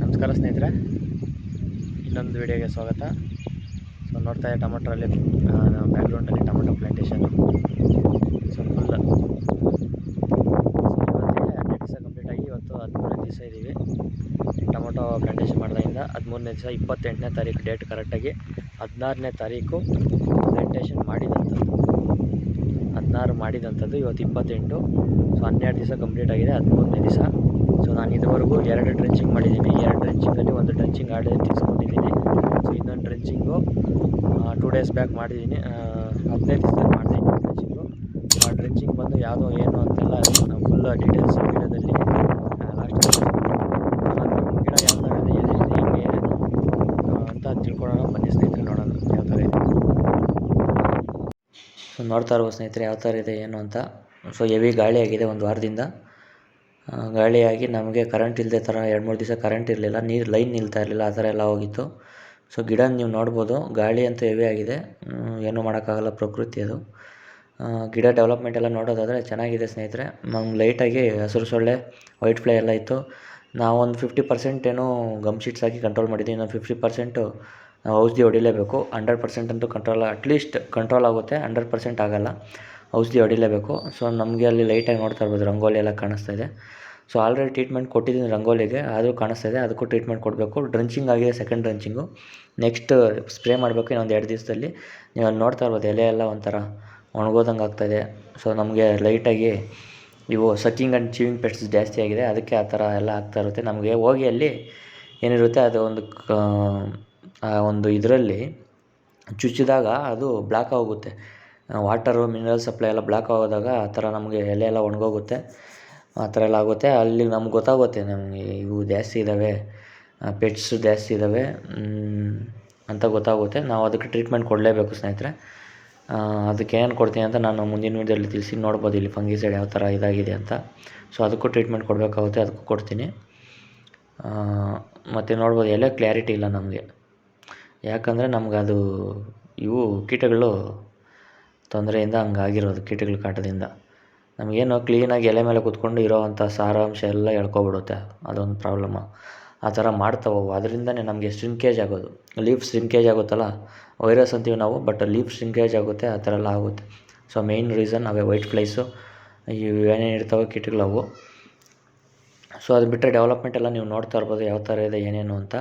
ನಮಸ್ಕಾರ ಸ್ನೇಹಿತರೆ ಇನ್ನೊಂದು ವಿಡಿಯೋಗೆ ಸ್ವಾಗತ. ಸೊ ನೋಡ್ತಾ ಇದ್ದೆ ಟೊಮೊಟ್ರಲ್ಲಿ ಬ್ಯಾಕ್ಗ್ರೌಂಡಲ್ಲಿ ಟೊಮೊಟೊ ಪ್ಲಾಂಟೇಶನ್ ಸೊ ಫುಲ್ ಹನ್ನೆರಡು ದಿವಸ ಕಂಪ್ಲೀಟ್ ಆಗಿ ಇವತ್ತು ಹದಿಮೂರನೇ ದಿವಸ ಇದ್ದೀವಿ ಟೊಮೊಟೊ ಪ್ಲಾಂಟೇಶನ್ ಮಾಡಿದಾಗಿಂದ ಹದಿಮೂರನೇ ದಿವಸ ಇಪ್ಪತ್ತೆಂಟನೇ ತಾರೀಕು ಡೇಟ್ ಕರೆಕ್ಟಾಗಿ ಹದಿನಾರನೇ ತಾರೀಕು ಪ್ರೆಸೆಂಟೇಷನ್ ಮಾಡಿದಂಥದ್ದು. ಹದಿನಾರು ಮಾಡಿದಂಥದ್ದು, ಇವತ್ತು ಇಪ್ಪತ್ತೆಂಟು. ಸೊ ಹನ್ನೆರಡು ದಿವಸ ಕಂಪ್ಲೀಟ್ ಆಗಿದೆ, ಹದಿಮೂರನೇ ದಿವಸ. ಸೊ ನಾನು ಇದುವರೆಗೂ ಎರಡು ಡ್ರೆಂಚಿಂಗ್ ಮಾಡಿದ್ದೀನಿ. ಎರಡು ಡ್ರೆಂಚಿಂಗಲ್ಲಿ ಒಂದು ಡ್ರೆಂಚಿಂಗ್ ಆರ್ಡರ್ ತಿಳಿಸ್ಕೊಂಡಿದ್ದೀನಿ ಸೊ ಇನ್ನೊಂದು ಡ್ರೆಂಚಿಂಗು ಟೂ ಡೇಸ್ ಬ್ಯಾಕ್ ಮಾಡಿದ್ದೀನಿ. ಹದಿನೈದು ದಿವಸದಲ್ಲಿ ಇನ್ನೊಂದು ಡ್ರೆಂಚಿಂಗು ಆ ಡ್ರೆಂಚಿಂಗ್ ಬಂದು ಯಾವುದೋ ಏನು ಅಂತೆಲ್ಲ ಫುಲ್ ಡೀಟೇಲ್ಸ್ ವೀಡಿಯೋದಲ್ಲಿ ಲಾಸ್ಟ್ ಗಿಡ ಯಾವ ಥರ ಇದೆ ಏನಿದೆ ಹೆಂಗೆ ಆ, ಅಂತ ತಿಳ್ಕೊಳ್ಳೋಣ ಬನ್ನಿ ಸ್ನೇಹಿತರೆ ನೋಡೋಣ. ಯಾವ ಥರ ಇದೆ? ಸೊ, ನೋಡ್ತಾ ಇರುವ ಸ್ನೇಹಿತರೆ, ಯಾವ ಥರ ಇದೆ, ಏನು ಅಂತ. ಸೊ, ಹೆವಿ ಗಾಳಿ ಆಗಿದೆ ಒಂದು ವಾರದಿಂದ. ಗಾಳಿಯಾಗಿ ನಮಗೆ ಕರೆಂಟ್ ಇಲ್ಲದೆ ಥರ ಎರಡು ಮೂರು ದಿವಸ ಕರೆಂಟ್ ಇರಲಿಲ್ಲ, ನೀರು ಲೈನ್ ನಿಲ್ತಾ ಇರಲಿಲ್ಲ, ಆ ಥರ ಎಲ್ಲ ಹೋಗಿತ್ತು. ಸೊ, ಗಿಡ ನೀವು ನೋಡ್ಬೋದು, ಗಾಳಿ ಅಂತೂ ಹೆವಿ ಆಗಿದೆ. ಏನು ಮಾಡೋಕ್ಕಾಗಲ್ಲ ಪ್ರಕೃತಿ ಅದು. ಗಿಡ ಡೆವಲಪ್ಮೆಂಟ್ ಎಲ್ಲ ನೋಡೋದಾದರೆ ಚೆನ್ನಾಗಿದೆ ಸ್ನೇಹಿತರೆ. ನಮ್ಗೆ ಲೈಟಾಗಿ ಹಸಿರು ಸೊಳ್ಳೆ ವೈಟ್ ಫ್ಲೈ ಎಲ್ಲ ಇತ್ತು. ನಾವೊಂದು ಫಿಫ್ಟಿ ಪರ್ಸೆಂಟ್ ಏನೋ ಗಮ್ ಶೀಟ್ಸ್ ಹಾಕಿ ಕಂಟ್ರೋಲ್ ಮಾಡಿದ್ದೀವಿ ಇನ್ನೊಂದು ಫಿಫ್ಟಿ ಪರ್ಸೆಂಟು ನಾವು ಔಷಧಿ ಹೊಡಿಲೇಬೇಕು. ಹಂಡ್ರೆಡ್ ಪರ್ಸೆಂಟ್ ಅಂತೂ ಕಂಟ್ರೋಲ್ ಅಟ್ಲೀಸ್ಟ್ ಕಂಟ್ರೋಲ್ ಆಗುತ್ತೆ ಹಂಡ್ರೆಡ್ ಪರ್ಸೆಂಟ್ ಆಗೋಲ್ಲ. ಔಷಧಿ ಹೊಡಿಲೇಬೇಕು. ಸೊ ನಮಗೆ ಅಲ್ಲಿ ಲೈಟಾಗಿ ನೋಡ್ತಾ ಇರ್ಬೋದು, ರಂಗೋಲಿ ಎಲ್ಲ ಕಾಣಿಸ್ತಾ ಇದೆ. ಸೊ ಆಲ್ರೆಡಿ ಟ್ರೀಟ್ಮೆಂಟ್ ಕೊಟ್ಟಿದ್ದೀನಿ ರಂಗೋಲಿಗೆ, ಆದರೂ ಕಾಣಿಸ್ತಾ ಇದೆ, ಅದಕ್ಕೂ ಟ್ರೀಟ್ಮೆಂಟ್ ಕೊಡಬೇಕು. ಡ್ರಂಚಿಂಗ್ ಆಗಿದೆ ಸೆಕೆಂಡ್ ಡ್ರಂಚಿಂಗು ನೆಕ್ಸ್ಟ್ ಸ್ಪ್ರೇ ಮಾಡಬೇಕು, ಇನ್ನೊಂದು ಎರಡು ದಿವಸದಲ್ಲಿ. ನೀವು ಅಲ್ಲಿ ನೋಡ್ತಾ ಇರ್ಬೋದು, ಎಲೆ ಎಲ್ಲ ಒಂಥರ ಒಣಗೋದಂಗೆ ಆಗ್ತಾಯಿದೆ ಸೊ ನಮಗೆ ಲೈಟಾಗಿ ಇವು ಸಕ್ಕಿಂಗ್ ಆ್ಯಂಡ್ ಚೀವಿಂಗ್ ಪೆಟ್ಸ್ ಜಾಸ್ತಿ ಆಗಿದೆ, ಅದಕ್ಕೆ ಆ ಥರ ಎಲ್ಲ ಆಗ್ತಾ ಇರುತ್ತೆ. ನಮಗೆ ಹೋಗಿ ಅಲ್ಲಿ ಏನಿರುತ್ತೆ, ಅದು ಒಂದು ಆ ಒಂದು ಇದರಲ್ಲಿ ಚುಚ್ಚಿದಾಗ ಅದು ಬ್ಲಾಕ್ ಆಗುತ್ತೆ ವಾಟರು ಮಿನರಲ್ ಸಪ್ಲೈ ಎಲ್ಲ ಬ್ಲಾಕ್ ಆಗೋದಾಗ ಆ ಥರ ನಮಗೆ ಎಲೆ ಎಲ್ಲ ಒಣಗೋಗುತ್ತೆ, ಆ ಥರ ಎಲ್ಲ ಆಗುತ್ತೆ. ಅಲ್ಲಿ ನಮ್ಗೆ ಗೊತ್ತಾಗುತ್ತೆ, ನಮಗೆ ಇವು ಜಾಸ್ತಿ ಇದ್ದಾವೆ ಪೆಟ್ಸ್ ಜಾಸ್ತಿ ಇದ್ದಾವೆ ಅಂತ ಗೊತ್ತಾಗುತ್ತೆ. ನಾವು ಅದಕ್ಕೆ ಟ್ರೀಟ್ಮೆಂಟ್ ಕೊಡಲೇಬೇಕು ಸ್ನೇಹಿತರೆ. ಅದಕ್ಕೆ ಏನು ಕೊಡ್ತೀನಿ ಅಂತ ನಾನು ಮುಂದಿನ ವೀಡಿಯೋದಲ್ಲಿ ತಿಳಿಸಿ ನೋಡ್ಬೋದು ಇಲ್ಲಿ ಫಂಗಿಸೈಡ್ ಯಾವ ಥರ ಇದಾಗಿದೆ ಅಂತ. ಸೊ ಅದಕ್ಕೂ ಟ್ರೀಟ್ಮೆಂಟ್ ಕೊಡಬೇಕಾಗುತ್ತೆ, ಅದಕ್ಕೂ ಕೊಡ್ತೀನಿ. ಮತ್ತು ನೋಡ್ಬೋದು, ಎಲೆ ಕ್ಲಾರಿಟಿ ಇಲ್ಲ ನಮಗೆ. ಯಾಕಂದರೆ ನಮ್ಗೆ ಅದು, ಇವು ಕೀಟಗಳು ತೊಂದರೆಯಿಂದ ಹಂಗಾಗಿರೋದು ಕೀಟಗಳ ಕಾಟದಿಂದ. ನಮಗೇನು ಕ್ಲೀನಾಗಿ ಎಲೆ ಮೇಲೆ ಕೂತ್ಕೊಂಡು ಇರೋವಂಥ ಸಾರಾಂಶ ಎಲ್ಲ ಎಳ್ಕೊಬಿಡುತ್ತೆ, ಅದೊಂದು ಪ್ರಾಬ್ಲಮ್ಮು ಆ ಥರ ಮಾಡ್ತಾವೆ. ಅವು ಅದರಿಂದನೇ ನಮಗೆ ಸ್ಟ್ರಿಂಕೇಜ್ ಆಗೋದು. ಲೀಫ್ ಸ್ಟ್ರಿಂಕೇಜ್ ಆಗುತ್ತಲ್ಲ? ವೈರಸ್ ಅಂತೀವಿ ನಾವು ಬಟ್ ಲೀಫ್ ಶ್ರಿಂಕೇಜ್ ಆಗುತ್ತೆ, ಆ ಥರ ಎಲ್ಲ ಆಗುತ್ತೆ. ಸೊ ಮೇಯ್ನ್ ರೀಸನ್ ಅವೇ ವೈಟ್ ಫ್ಲೈಸು ಇವು ಏನೇನು ಇರ್ತಾವೆ ಅವು. ಸೊ ಅದು ಬಿಟ್ಟರೆ ಡೆವಲಪ್ಮೆಂಟ್ ಎಲ್ಲ ನೀವು ನೋಡ್ತಾ ಇರ್ಬೋದು ಯಾವ ಥರ ಇದೆ, ಏನೇನು ಅಂತ.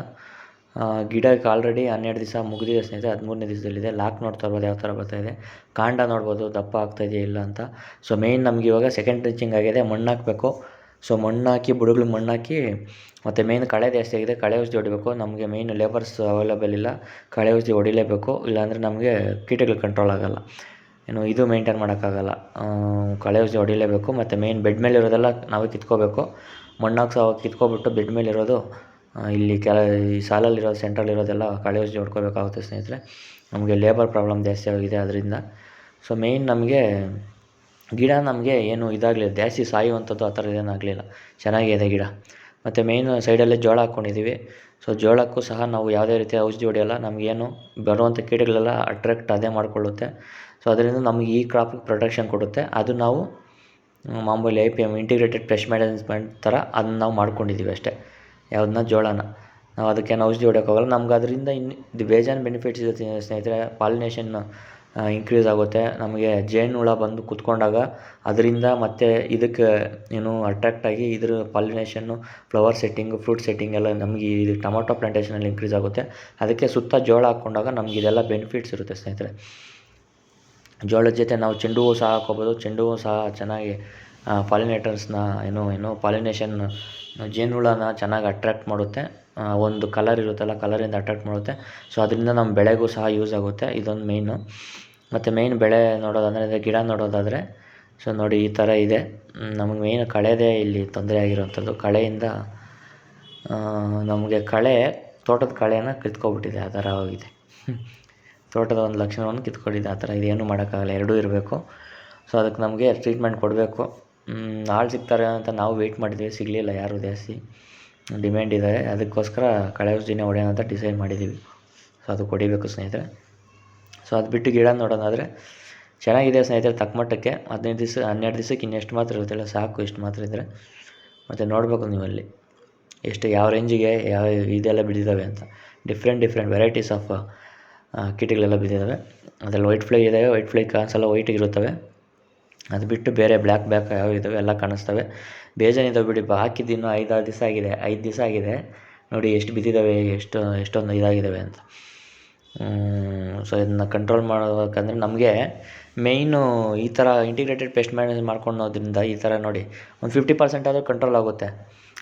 ಗಿಡಕ್ಕೆ ಆಲ್ರೆಡಿ ಹನ್ನೆರಡು ದಿವಸ ಮುಗಿದಿದೆ ಸ್ನೇಹಿತರೆ, ಹದಿಮೂರನೇ ದಿವಸದಲ್ಲಿದೆ. ಲಾಕ್ ನೋಡ್ತಾ ಇರ್ಬೋದು ಯಾವ ಥರ ಬರ್ತಾ ಇದೆ. ಕಾಂಡ ನೋಡ್ಬೋದು, ದಪ್ಪ ಆಗ್ತಾ ಇದೆಯಾ ಇಲ್ಲ ಅಂತ. ಸೊ ಮೇಯ್ನ್ ನಮಗೆ ಇವಾಗ ಸೆಕೆಂಡ್ ಟೀಚಿಂಗ್ ಆಗಿದೆ, ಮಣ್ಣು ಹಾಕಬೇಕು. ಸೊ ಮಣ್ಣಾಕಿ ಹಾಕಿ ಮಣ್ಣಾಕಿ, ಮತ್ತು ಮೇಯ್ನ್ ಕಳೆ ಜಾಸ್ತಿ ಆಗಿದೆ. ಕಳೆ ಔಷಧಿ ಹೊಡಿಬೇಕು. ನಮಗೆ ಮೇಯ್ನ್ ಲೇಬರ್ಸ್ ಅವೈಲೇಬಲ್ ಇಲ್ಲ. ಕಳೆ ಔಷಧಿ ಹೊಡಿಲೇಬೇಕು. ಇಲ್ಲಾಂದರೆ ನಮಗೆ ಕೀಟಗಳು ಕಂಟ್ರೋಲ್ ಆಗೋಲ್ಲ. ಏನು ಇದು ಮೇಂಟೈನ್ ಮಾಡೋಕ್ಕಾಗಲ್ಲ. ಕಳೆ ಔಷಧಿ ಹೊಡಿಲೇಬೇಕು. ಮತ್ತು ಮೇಯ್ನ್ ಬೆಡ್ ಮೇಲೆ ಇರೋದೆಲ್ಲ ನಾವೇ ಕಿತ್ಕೋಬೇಕು. ಮಣ್ಣು ಅವಾಗ ಕಿತ್ಕೊಬಿಟ್ಟು ಬೆಡ್ ಮೇಲೆ ಇರೋದು ಇಲ್ಲಿ ಕೆಲ, ಈ ಸಾಲಲ್ಲಿರೋ ಸೆಂಟ್ರಲ್ಲಿರೋದೆಲ್ಲ ಕಳೆ ಔಷಧಿ ಹೊಡ್ಕೋಬೇಕಾಗುತ್ತೆ ಸ್ನೇಹಿತರೆ. ನಮಗೆ ಲೇಬರ್ ಪ್ರಾಬ್ಲಮ್ ಜಾಸ್ತಿ ಆಗಿದೆ ಅದರಿಂದ ಸೊ ಮೇಯ್ನ್ ನಮಗೆ ಗಿಡ ನಮಗೆ ಏನು ಇದಾಗಲಿಲ್ಲ, ಜಾಸ್ತಿ ಸಾಯುವಂಥದ್ದು ಆ ಥರ ಏನಾಗಲಿಲ್ಲ ಚೆನ್ನಾಗಿದೆ ಗಿಡ. ಮತ್ತು ಮೇಯ್ನ್ ಸೈಡಲ್ಲೇ ಜೋಳ ಹಾಕ್ಕೊಂಡಿದ್ದೀವಿ ಸೊ ಜೋಳಕ್ಕೂ ಸಹ ನಾವು ಯಾವುದೇ ರೀತಿಯ ಔಷಧಿ ಹೊಡೆಯಲ್ಲ, ನಮಗೇನು ಬರುವಂಥ ಕೀಟಗಳೆಲ್ಲ ಅಟ್ರಾಕ್ಟ್ ಅದೇ ಮಾಡಿಕೊಳ್ಳುತ್ತೆ. ಸೊ ಅದರಿಂದ ನಮಗೆ ಈ ಕ್ರಾಪಿಗೆ ಪ್ರೊಟೆಕ್ಷನ್ ಕೊಡುತ್ತೆ. ಅದು ನಾವು ಮಾಮೂಲಿ I P M integrated pest management ಥರ ಅದನ್ನ ನಾವು ಮಾಡ್ಕೊಂಡಿದ್ದೀವಿ ಅಷ್ಟೇ. ಯಾವುದನ್ನ ಜೋಳನ. ನಾವು ಅದಕ್ಕೇನು ಔಷಧಿ ಹೊಡೆಯೋಕ್ಕಾಗಲ್ಲ ನಮ್ಗೆ ಅದರಿಂದ ಇನ್ನು ಇದು ಬೇಜಾನ್ ಬೆನಿಫಿಟ್ಸ್ ಇರುತ್ತೆ ಸ್ನೇಹಿತರೆ. ಪಾಲಿನೇಷನ್ ಇನ್ಕ್ರೀಸ್ ಆಗುತ್ತೆ. ನಮಗೆ ಜೇನು ಹುಳ ಬಂದು ಕುತ್ಕೊಂಡಾಗ ಅದರಿಂದ ಮತ್ತೆ ಇದಕ್ಕೆ ಏನು ಅಟ್ರಾಕ್ಟ್ ಆಗಿ ಇದ್ರ pollination flower setting fruit setting ಎಲ್ಲ ನಮಗೆ ಇದು ಟೊಮೊಟೊ ಪ್ಲಾಂಟೇಷನಲ್ಲಿ ಇನ್ಕ್ರೀಸ್ ಆಗುತ್ತೆ. ಅದಕ್ಕೆ ಸುತ್ತ ಜೋಳ ಹಾಕ್ಕೊಂಡಾಗ ನಮ್ಗೆ ಇದೆಲ್ಲ ಬೆನಿಫಿಟ್ಸ್ ಇರುತ್ತೆ ಸ್ನೇಹಿತರೆ. ಜೋಳದ ಜೊತೆ ನಾವು ಚೆಂಡು ಹೂವು ಸಹ ಹಾಕೋಬೋದು ಚೆಂಡು ಹೂವು ಸಹ ಚೆನ್ನಾಗಿ ಪಾಲಿನೇಟರ್ಸ್ನ ಏನು ಏನು ಪಾಲಿನೇಷನ್ ಜೇನುಹುಳನ ಚೆನ್ನಾಗಿ ಅಟ್ರಾಕ್ಟ್ ಮಾಡುತ್ತೆ. ಒಂದು ಕಲರ್ ಇರುತ್ತಲ್ಲ ಕಲರಿಂದ ಅಟ್ರಾಕ್ಟ್ ಮಾಡುತ್ತೆ. ಸೊ ಅದರಿಂದ ನಮ್ಮ ಬೆಳೆಗೂ ಸಹ ಯೂಸ್ ಆಗುತ್ತೆ. ಇದೊಂದು ಮೇಯ್ನು ಮತ್ತು ಮೇಯ್ನ್ ಬೆಳೆ ನೋಡೋದಂದರೆ ಗಿಡ ನೋಡೋದಾದರೆ ಸೊ ನೋಡಿ ಈ ಥರ ಇದೆ. ನಮಗೆ ಮೇಯ್ನ್ ಕಳೆದೇ ಇಲ್ಲಿ ತೊಂದರೆ ಆಗಿರೋವಂಥದ್ದು. ಕಳೆಯಿಂದ ನಮಗೆ ಕಳೆ, ತೋಟದ ಕಳೆನ ಕಿತ್ಕೊಬಿಟ್ಟಿದೆ, ಆ ಥರ ಆಗಿದೆ. ತೋಟದ ಒಂದು ಲಕ್ಷಣವನ್ನು ಕಿತ್ಕೊಂಡಿದೆ ಆ ಥರ ಇದೇನು ಮಾಡೋಕ್ಕಾಗಲ್ಲ, ಎರಡೂ ಇರಬೇಕು. ಸೊ ಅದಕ್ಕೆ ನಮಗೆ ಟ್ರೀಟ್ಮೆಂಟ್ ಕೊಡಬೇಕು. ಆಳು ಸಿಗ್ತಾರೆ ಅಂತ ನಾವು ವೆಯ್ಟ್ ಮಾಡಿದ್ವಿ, ಸಿಗಲಿಲ್ಲ ಯಾರು ಜಾಸ್ತಿ. ಡಿಮ್ಯಾಂಡ್ ಇದೆ. ಅದಕ್ಕೋಸ್ಕರ ಕಳೆ ಔಷಧಿನೇ ಹೊಡೆಯೋಣ ಅಂತ ಡಿಸೈಡ್ ಮಾಡಿದ್ದೀವಿ ಸೊ ಅದು ಹೊಡಿಬೇಕು ಸ್ನೇಹಿತರೆ. ಸೊ ಅದು ಬಿಟ್ಟು ಗಿಡ ನೋಡೋದಾದರೆ ಚೆನ್ನಾಗಿದೆ ಸ್ನೇಹಿತರೆ ತಕ್ಕಮಟ್ಟಕ್ಕೆ ಹದಿನೈದು ದಿವಸ, ಹನ್ನೆರಡು ದಿವಸಕ್ಕೆ ಇನ್ನೆಷ್ಟು ಮಾತ್ರ ಇರುತ್ತಲ್ಲ ಸಾಕು, ಇಷ್ಟು ಮಾತ್ರ ಇದ್ದರೆ ಮತ್ತು ನೋಡಬೇಕು ನೀವು ಅಲ್ಲಿ. ಎಷ್ಟು, ಯಾವ ರೇಂಜಿಗೆ, ಯಾವ ಇದೆಲ್ಲ ಬಿದ್ದಿದ್ದಾವೆ ಅಂತ. ಡಿಫ್ರೆಂಟ್ ಡಿಫ್ರೆಂಟ್ ವೆರೈಟೀಸ್ ಆಫ್ ಕೀಟಗಳೆಲ್ಲ ಬಿದ್ದಿದ್ದಾವೆ. ಅದರಲ್ಲಿ ವೈಟ್ ಫ್ಲೈ ಇದ್ದಾವೆ ವೈಟ್ ಫ್ಲೈ ಕಾಣಿಸಲ್ಲ ವೈಟ್ ಇರುತ್ತವೆ. ಅದು ಬಿಟ್ಟು ಬೇರೆ ಬ್ಲ್ಯಾಕ್ ಬ್ಯಾಕ್ ಯಾವ ಇದ್ದಾವೆ ಎಲ್ಲ ಕಾಣಿಸ್ತವೆ. ಬೇಜಾನಿದ್ದಾವೆ ಬಿಡಿ, ಬ, ಹಾಕಿದ್ದು ಇನ್ನೂ ಐದಾರು ದಿವಸ ಆಗಿದೆ, ಐದು ದಿವಸ ಆಗಿದೆ. ನೋಡಿ, ಎಷ್ಟು ಬಿದ್ದಿದ್ದಾವೆ, ಎಷ್ಟು, ಎಷ್ಟೊಂದು ಇದಾಗಿದ್ದಾವೆ ಅಂತ. ಸೊ ಇದನ್ನ ಕಂಟ್ರೋಲ್ ಮಾಡಬೇಕಂದ್ರೆ ನಮಗೆ ಮೇಯ್ನು ಈ ಥರ ಇಂಟಿಗ್ರೇಟೆಡ್ ಪೇಸ್ಟ್ ಮ್ಯಾನೇಜ್ ಮಾಡ್ಕೊಳೋದ್ರಿಂದ ಈ ಥರ ನೋಡಿ, ಒಂದು ಫಿಫ್ಟಿ ಪರ್ಸೆಂಟ್ ಆದರೂ ಕಂಟ್ರೋಲ್ ಆಗುತ್ತೆ.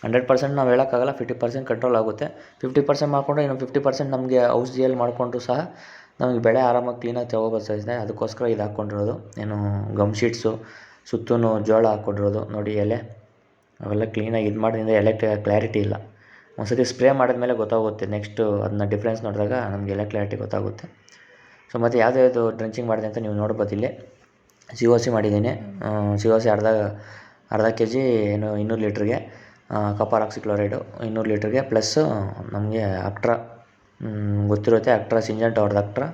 ಹಂಡ್ರೆಡ್ ಪರ್ಸೆಂಟ್ ನಾವು ಹೇಳೋಕ್ಕಾಗಲ್ಲ ಫಿಫ್ಟಿ ಪರ್ಸೆಂಟ್ ಕಂಟ್ರೋಲ್ ಆಗುತ್ತೆ. ಫಿಫ್ಟಿ ಪರ್ಸೆಂಟ್ ಮಾಡಿಕೊಂಡ್ರೆ ಇನ್ನೊಂದು ಫಿಫ್ಟಿ ಪರ್ಸೆಂಟ್ ನಮಗೆ ಔಷಧಿಯಲ್ಲಿ ಮಾಡಿಕೊಂಡ್ರು ಸಹ ನಮಗೆ ಬೆಳೆ ಆರಾಮಾಗಿ ಕ್ಲೀನಾಗಿ ಇದೆ ಅದಕ್ಕೋಸ್ಕರ ಇದು ಹಾಕ್ಕೊಂಡಿರೋದು ಏನು ಗಮ್ ಶೀಟ್ಸು ಸುತ್ತೂ ಜೋಳ ಹಾಕ್ಕೊಂಡಿರೋದು ನೋಡಿ ಎಲೆ. ಅವೆಲ್ಲ ಕ್ಲೀನಾಗಿ ಇದು ಮಾಡಿದ್ರಿಂದ ಎಲೆ ಕ್ಲಾರಿಟಿ ಇಲ್ಲ. ಒಂದು ಸತಿ ಸ್ಪ್ರೇ ಮಾಡಿದ್ಮೇಲೆ ಗೊತ್ತಾಗುತ್ತೆ. ನೆಕ್ಸ್ಟು ಅದನ್ನ ಡಿಫ್ರೆನ್ಸ್ ನೋಡಿದಾಗ ನಮಗೆ ಎಲ್ಲ ಕ್ಲಾರಿಟಿ ಗೊತ್ತಾಗುತ್ತೆ. ಸೊ ಮತ್ತು ಯಾವ್ದು ಯಾವುದು ಡ್ರೆಂಚಿಂಗ್ ಮಾಡಿದೆ ಅಂತ ನೀವು ನೋಡ್ಬೋದು ಇಲ್ಲಿ. ಸಿ ಓ ಸಿ ಮಾಡಿದ್ದೀನಿ. ಸಿ ಓ ಸಿ ಅರ್ಧ ಅರ್ಧ ಕೆ ಜಿ ಏನು ಇನ್ನೂರು ಲೀಟ್ರಿಗೆ ಕಪಾರ್ ಆಕ್ಸಿಕ್ಲೋರೈಡು ಇನ್ನೂರು ಲೀಟ್ರಿಗೆ ಪ್ಲಸ್ಸು ನಮಗೆ ಅಕ್ಟ್ರಾ ಗೊತ್ತಿರುತ್ತೆ ಅಕ್ಟ್ರಾ ಸಿಂಜೆಂಟ್ ಅವ್ರದ್ದು ಅಕ್ಟ್ರಾ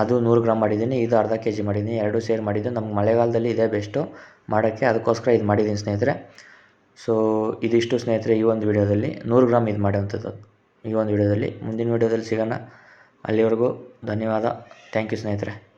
ಅದು ನೂರು ಗ್ರಾಮ್ ಮಾಡಿದ್ದೀನಿ ಇದು ಅರ್ಧ ಕೆ ಜಿ ಮಾಡಿದ್ದೀನಿ ಎರಡೂ ಸೇರ್ ಮಾಡಿದ್ದು. ನಮ್ಗೆ ಮಳೆಗಾಲದಲ್ಲಿ ಇದೇ ಬೆಸ್ಟು ಮಾಡೋಕ್ಕೆ ಅದಕ್ಕೋಸ್ಕರ ಇದು ಮಾಡಿದ್ದೀನಿ ಸ್ನೇಹಿತರೆ. ಸೊ ಇದಿಷ್ಟು ಸ್ನೇಹಿತರೆ ಈ ಒಂದು ವಿಡಿಯೋದಲ್ಲಿ. ನೂರು ಗ್ರಾಮ್ ಇದು ಮಾಡೋವಂಥದ್ದು ಈ ಒಂದು ವಿಡಿಯೋದಲ್ಲಿ, ಮುಂದಿನ ವಿಡಿಯೋದಲ್ಲಿ ಸಿಗೋಣ. ಅಲ್ಲಿವರೆಗೂ ಧನ್ಯವಾದ. ಥ್ಯಾಂಕ್ ಯು ಸ್ನೇಹಿತರೆ.